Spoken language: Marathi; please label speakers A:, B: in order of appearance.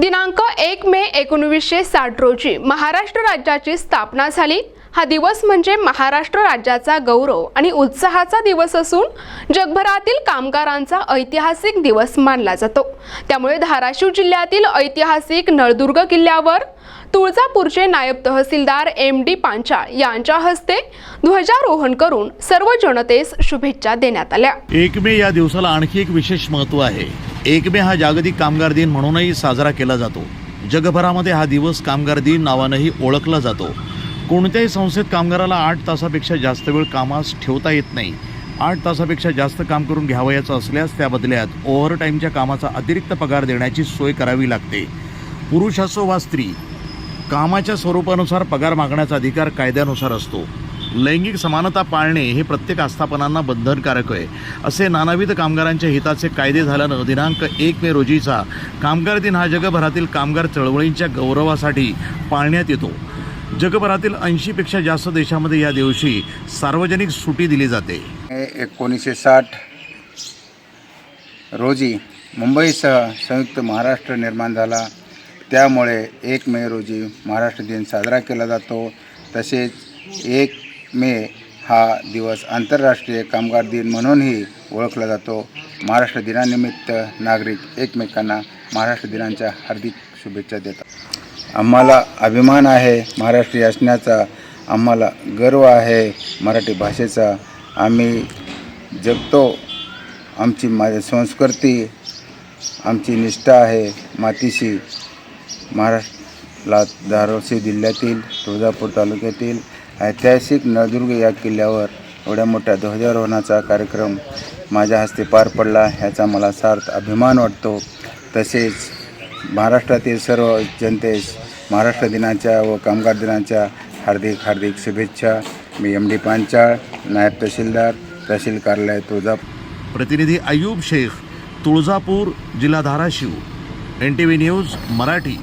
A: दिनांक एक मे एकोणवीसशे साठ रोजी महाराष्ट्र राज्याची स्थापना झाली. हा दिवस म्हणजे महाराष्ट्र राज्याचा गौरव आणि उत्साहाचा दिवस असून जगभरातील कामगारांचा ऐतिहासिक दिवस मानला जातो. त्यामुळे धाराशिव जिल्ह्यातील ऐतिहासिक नळदुर्ग किल्ल्यावर तुळजापूरचे नायब तहसीलदार एम डी पांचा यांच्या हस्ते ध्वजारोहण करून सर्व जनतेस शुभेच्छा देण्यात आल्या.
B: एक मे या दिवसाला आणखी एक विशेष महत्त्व आहे. एक मे हा जागतिक कामगार दिन म्हणूनही साजरा केला जातो. जगभरामध्ये हा दिवस कामगार दिन नावानंही ओळखला जातो. कोणत्याही संस्थेत कामगाराला आठ तासापेक्षा जास्त वेळ कामास ठेवता येत नाही. आठ तासापेक्षा जास्त काम करून घ्यावयाचं असल्यास त्या बदल्यात ओव्हरटाईमच्या कामाचा अतिरिक्त पगार देण्याची सोय करावी लागते. पुरुष असो वा स्त्री कामाच्या स्वरूपानुसार पगार मागण्याचा अधिकार कायद्यानुसार असतो. लैंगिक समानता पाळणे हे प्रत्येक आस्थापनांना बंधनकारक आहे. असे नानाविध कामगारांच्या हिताचे कायदे झाल्यानं दिनांक एक मे रोजीचा कामगार दिन हा जगभरातील कामगार चळवळींच्या गौरवासाठी पाळण्यात येतो. जगभरातील ऐंशीपेक्षा जास्त देशामध्ये या दिवशी सार्वजनिक सुटी दिली जाते.
C: एकोणीसशे साठ रोजी मुंबईसह संयुक्त महाराष्ट्र निर्माण झाला. त्यामुळे एक मे रोजी महाराष्ट्र दिन साजरा केला जातो. तसेच एक मे हा दिवस आंतरराष्ट्रीय कामगार दिन म्हणूनही ओळखला जातो. महाराष्ट्र दिनानिमित्त नागरिक एकमेकांना महाराष्ट्र दिनाच्या हार्दिक शुभेच्छा देतात. आम्हाला अभिमान आहे महाराष्ट्रीय असण्याचा आम्हाला गर्व आहे मराठी भाषेचा. आम्ही जगतो. आमची माझी संस्कृती आमची निष्ठा आहे मातीशी महाराष्ट्राला धारोशी जिल्ह्यातील तुळजापूर तालुक्यातील ऐतिहासिक नळदुर्ग या किल्ल्यावर एवढ्या मोठ्या ध्वजारोहणाचा कार्यक्रम माझ्या हस्ते पार पडला ह्याचा मला सार्थ अभिमान वाटतो. तसेच महाराष्ट्रातील सर्व जनतेस महाराष्ट्र दिनाच्या व कामगार दिनाच्या हार्दिक हार्दिक शुभेच्छा. मी एम डी पांचाळ नायब तहसीलदार तहसील कार्यालय तुळजापूर.
B: प्रतिनिधी अयूब शेख तुळजापूर जिल्हा Dharashiv. N T V news Marathi.